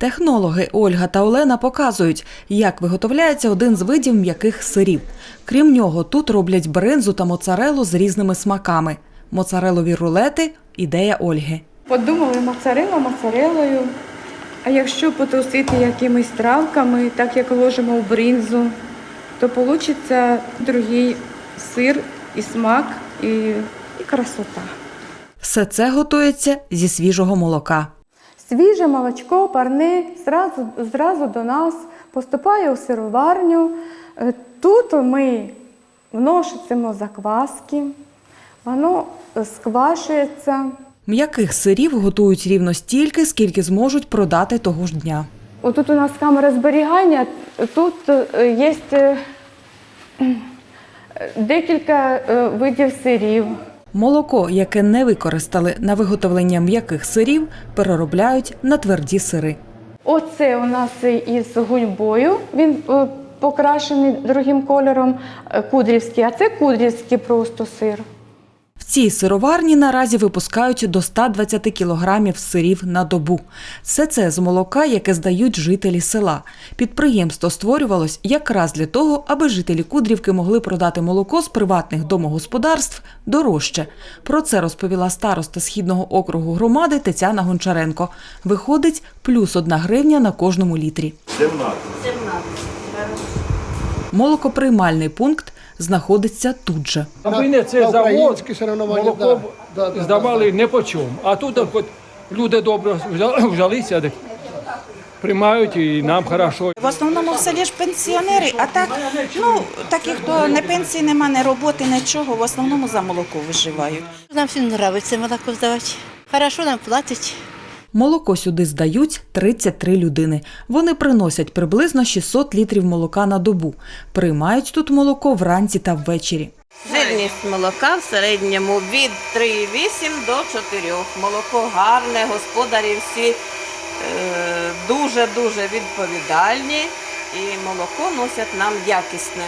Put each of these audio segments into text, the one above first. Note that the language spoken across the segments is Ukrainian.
Технологи Ольга та Олена показують, як виготовляється один з видів м'яких сирів. Крім нього, тут роблять бринзу та моцарелу з різними смаками. Моцарелові рулети ідея Ольги. Подумали моцарела моцарелою. А якщо потусити якимись травками, так як ложимо в бринзу, то вийде другий сир і смак, і, і красота. Все це готується зі свіжого молока. Свіже молочко парне зразу, зразу до нас поступає у сироварню. Е, Тут ми вносимо закваски, воно сквашується. М'яких сирів готують рівно стільки, скільки зможуть продати того ж дня. Отут у нас камера зберігання, тут е, є е, декілька видів сирів. Молоко, яке не використали на виготовлення м'яких сирів, переробляють на тверді сири. Оце у нас із гуньбою, він е, покрашений другим кольором е, кудрівський, а це кудрівський просто сир. В цій сироварні наразі випускають до 120 кілограмів сирів на добу. Все це з молока, яке здають жителі села. Підприємство створювалось якраз для того, аби жителі Кудрівки могли продати молоко з приватних домогосподарств дорожче. Про це розповіла староста східного округу громади Тетяна Гончаренко. Виходить плюс одна гривня на кожному літрі. Молокоприймальний пункт знаходиться тут же. Аби не цей на завод, молоко б да, да, да, здавали не по чому. А тут от, люди добре взялися, приймають і нам хорошо. В основному в селі ж пенсіонери, а так, ну, такі, хто не пенсії нема, не роботи, нічого, в основному за молоко виживають. Нам всім подобається молоко здавати. Хорошо нам платять. Молоко сюди здають 33 людини. Вони приносять приблизно 600 літрів молока на добу. Приймають тут молоко вранці та ввечері. Жирність молока в середньому від 3,8 до 4. Молоко гарне, господарі всі е, дуже-дуже відповідальні і молоко носять нам якісне.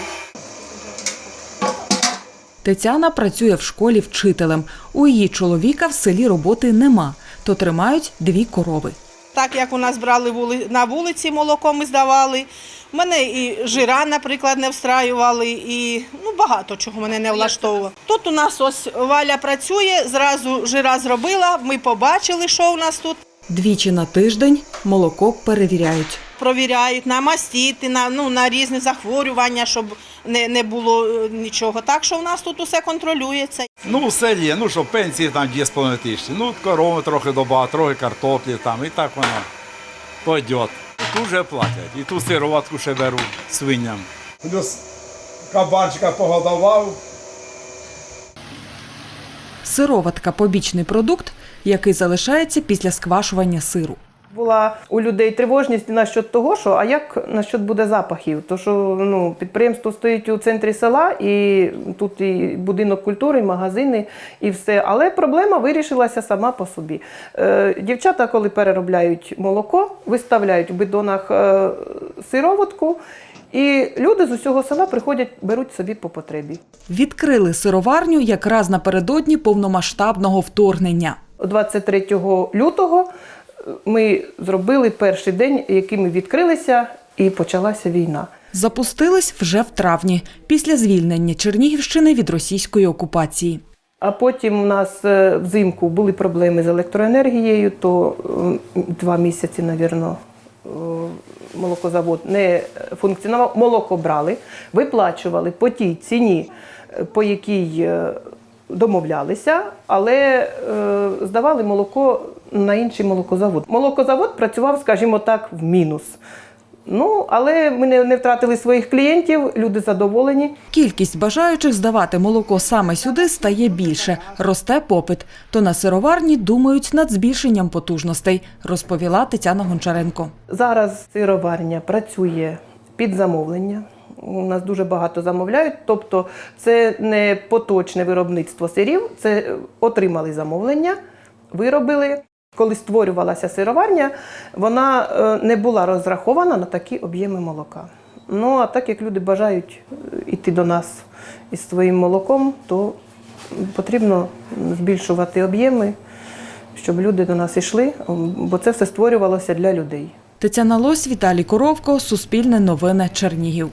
Тетяна працює в школі вчителем. У її чоловіка в селі роботи нема, то тримають дві корови. Так як у нас брали на вулиці молоко ми здавали. Мене і жира, наприклад, не встраювали, і ну, багато чого мене не влаштовувало. Тут у нас ось Валя працює, зразу жира зробила, ми побачили, що у нас тут. Двічі на тиждень молоко перевіряють. Провіряють на мастіти, на, ну, на різні захворювання, щоб не, не було е, нічого. Так що у нас тут усе контролюється. Ну, все є, ну що, пенсії там 2,5 тисячі. Ну, корови трохи доба, трохи картоплі там, і так воно пойде. Тут вже платять. І ту сироватку ще беру свиням. Плюс кабанчика погодував. Сироватка побічний продукт, який залишається після сквашування сиру. Була у людей тривожність насчет того, що а як насчет буде запахів? То що ну, підприємство стоїть у центрі села, і тут і будинок культури, і магазини, і все. Але проблема вирішилася сама по собі. Е, дівчата, коли переробляють молоко, виставляють в бидонах е, сироватку, і люди з усього села приходять, беруть собі по потребі. Відкрили сироварню якраз напередодні повномасштабного вторгнення. 23 лютого ми зробили перший день, який ми відкрилися, і почалася війна. Запустились вже в травні, після звільнення Чернігівщини від російської окупації. А потім у нас е, взимку були проблеми з електроенергією, то два місяці, мабуть, молокозавод не функціонував. Молоко брали, виплачували по тій ціні, е, по якій е, домовлялися, але е, здавали молоко на інший молокозавод. Молокозавод працював, скажімо так, в мінус. Ну, але ми не, не втратили своїх клієнтів, люди задоволені. Кількість бажаючих здавати молоко саме сюди стає більше, росте попит. То на сироварні думають над збільшенням потужностей, розповіла Тетяна Гончаренко. Зараз сироварня працює під замовлення. У нас дуже багато замовляють, тобто це не поточне виробництво сирів, це е, отримали замовлення, виробили. Коли створювалася сироварня, вона е, не була розрахована на такі об'єми молока. Ну а так як люди бажають йти до нас із своїм молоком, то потрібно збільшувати об'єми, щоб люди до нас йшли, бо це все створювалося для людей. Тетяна Лось, Віталій Коровко, Суспільне новини Чернігів.